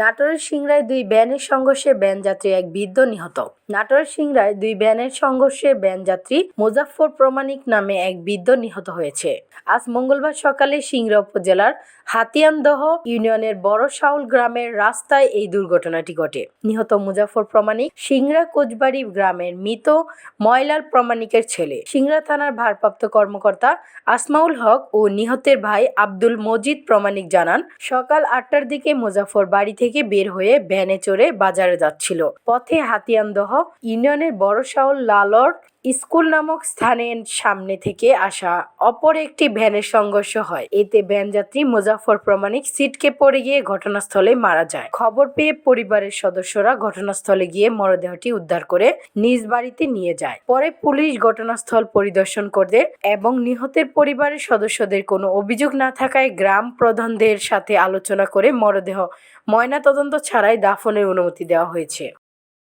নাটোরের সিংড়ায় দুই ব্যানের সংঘর্ষে ভ্যানযাত্রী এক বৃদ্ধ নিহত। নাটোরের সিংড়ায় দুই ব্যানের সংঘর্ষে ভ্যানযাত্রী মুজাফফর প্রমাণিক নামে এক বৃদ্ধ নিহত হয়েছে। আজ মঙ্গলবার সকালে সিংড়া উপজেলার হাতিয়ানদহ ইউনিয়নের বড় শাউল গ্রামের রাস্তায় এই দুর্ঘটনাটি ঘটে। নিহত মুজাফফর প্রমাণিক সিংড়া কোচবাড়ি গ্রামের মৃত ময়লার প্রমাণিকের ছেলে। সিংড়া থানার ভারপ্রাপ্ত কর্মকর্তা আসমাউল হক ও নিহতের ভাই আব্দুল মজিদ প্রমাণিক জানান, সকাল আটটার দিকে মুজাফর বাড়ি থেকে বের হয়ে ভ্যানে চড়ে বাজারে যাচ্ছিল। পথে হাতিয়ানদহ ইউনিয়নের বড় শাওল লালর স্কুল নামক স্থানের সামনে থেকে আসা অপর একটি ভ্যানের সংঘর্ষ হয়। এতে ভ্যানযাত্রী মুজাফর প্রমাণিক সিটকে পড়ে গিয়ে ঘটনাস্থলে মারা যায়। খবর পেয়ে পরিবারের সদস্যরা ঘটনাস্থলে গিয়ে মরদেহটি উদ্ধার করে নিজ বাড়িতে নিয়ে যায়। পরে পুলিশ ঘটনাস্থল পরিদর্শন করে এবং নিহতের পরিবারের সদস্যদের কোনো অভিযোগ না থাকায় গ্রাম প্রধানদের সাথে আলোচনা করে মরদেহ ময়না তদন্ত ছাড়াই দাফনের অনুমতি দেওয়া হয়েছে।